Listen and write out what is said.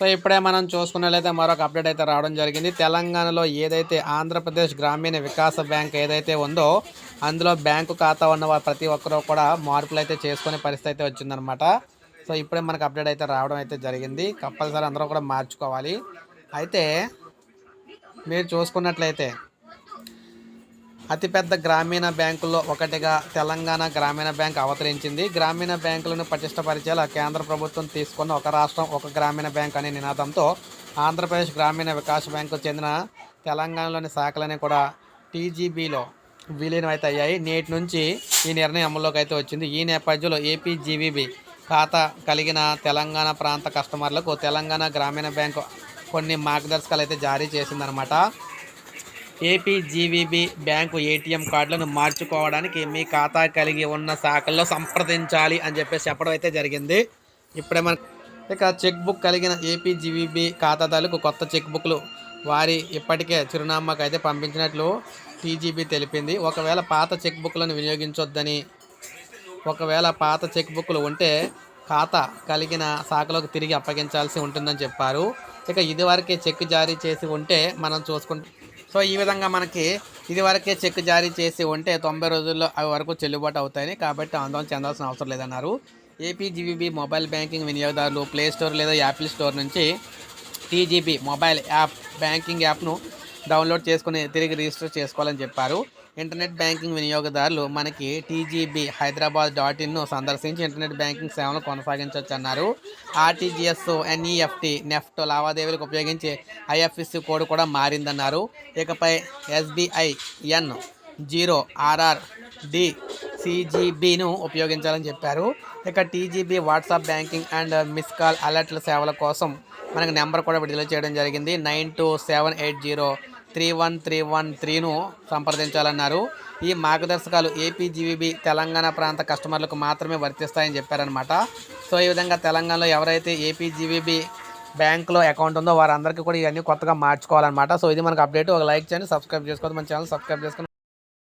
So ఇప్పుడే మనం చూసుకున్నట్లయితే మరొక అప్డేట్ అయితే రావడం జరిగింది. తెలంగాణలో ఏదైతే ఆంధ్రప్రదేశ్ గ్రామీణ వికాస బ్యాంక్ ఏదైతే ఉందో అందులో బ్యాంకు ఖాతా ఉన్న ప్రతి ఒక్కరూ కూడా మార్పులు అయితే చేసుకునే పరిస్థితి అయితే వచ్చిందనమాట సో ఇప్పుడే మనకు అప్డేట్ అయితే రావడం అయితే జరిగింది. కంపల్సరీ అందరూ కూడా మార్చుకోవాలి. అయితే మీరు చూసుకున్నట్లయితే అతిపెద్ద గ్రామీణ బ్యాంకుల్లో ఒకటిగా తెలంగాణ గ్రామీణ బ్యాంక్ అవతరించింది. గ్రామీణ బ్యాంకులను పటిష్టపరిచేలా కేంద్ర ప్రభుత్వం తీసుకున్న ఒక రాష్ట్రం ఒక గ్రామీణ బ్యాంక్ అనే నినాదంతో ఆంధ్రప్రదేశ్ గ్రామీణ వికాస్ బ్యాంకు చెందిన తెలంగాణలోని శాఖలని కూడా టీజీబీలో విలీనం అయితే అయ్యాయి నేటి నుంచి ఈ నిర్ణయం అమల్లోకి అయితే వచ్చింది. ఈ నేపథ్యంలో ఏపీజీవీబీ ఖాతా కలిగిన తెలంగాణ ప్రాంత కస్టమర్లకు తెలంగాణ గ్రామీణ బ్యాంకు కొన్ని మార్గదర్శకాలు అయితే జారీ చేసిందనమాట ఏపీజీవీబీ బ్యాంకు ఏటీఎం కార్డులను మార్చుకోవడానికి మీ ఖాతా కలిగి ఉన్న శాఖల్లో సంప్రదించాలి అని చెప్పేసి చెప్పడం అయితే జరిగింది. ఇప్పుడే మన ఇక చెక్ బుక్ కలిగిన ఏపీజీవీబీ ఖాతాదారులకు కొత్త చెక్ బుక్లు వారి ఇప్పటికే చిరునామాకు అయితే పంపించినట్లు టీజీబీ తెలిపింది. ఒకవేళ పాత చెక్ బుక్లను వినియోగించొద్దని ఒకవేళ పాత చెక్ బుక్లు ఉంటే ఖాతా కలిగిన శాఖలోకి తిరిగి అప్పగించాల్సి ఉంటుందని చెప్పారు. ఇక ఇదివరకే చెక్ జారీ చేసి ఉంటే మనం చూసుకుంటే సో ఈ విధంగా మనకి ఇదివరకే చెక్ జారీ చేసి ఉంటే తొంభై రోజుల్లో అవి వరకు చెల్లుబాటు అవుతాయని కాబట్టి ఆందోళన చెందాల్సిన అవసరం లేదన్నారు. ఏపీజీబీబీ మొబైల్ బ్యాంకింగ్ వినియోగదారులు ప్లే స్టోర్ లేదా యాపిల్ స్టోర్ నుంచి టీజీబీ మొబైల్ యాప్ బ్యాంకింగ్ యాప్ను డౌన్లోడ్ చేసుకుని తిరిగి రిజిస్టర్ చేసుకోవాలని చెప్పారు. ఇంటర్నెట్ బ్యాంకింగ్ వినియోగదారులు మనకి టీజీబీ హైదరాబాద్ డాట్ ఇన్ను సందర్శించి ఇంటర్నెట్ బ్యాంకింగ్ సేవలను కొనసాగించవచ్చు అన్నారు ఆర్టీజీఎస్ ఎన్ఈఎఫ్టీ నెఫ్ట్ లావాదేవీలకు ఉపయోగించే ఐఎఫ్ఎస్సి కోడ్ కూడా మారిందన్నారు. ఇకపై SBI N zero RR D సిజీబీను ఉపయోగించాలని చెప్పారు. ఇక TGB WhatsApp banking and miss call అలర్ట్ల సేవల కోసం మనకు నెంబర్ కూడా విడుదల చేయడం జరిగింది. Nine two seven eight zero three one three one త్రీను సంప్రదించాలన్నారు. ఈ మార్గదర్శకాలు ఏపీజీవీబీ తెలంగాణ ప్రాంత కస్టమర్లకు మాత్రమే వర్తిస్తాయని చెప్పారనమాట సో ఈ విధంగా తెలంగాణలో ఎవరైతే ఏపీజీవీబీ బ్యాంకులో అకౌంట్ ఉందో వారందరికీ కూడా ఇవన్నీ కొత్తగా మార్చుకోవాలన్నమాట. సో ఇది మనకు అప్డేట్. ఒక లైక్ చేయండి సబ్స్క్రైబ్ చేసుకోవద్దు. మన ఛానల్ సబ్స్క్రైబ్ చేసుకుని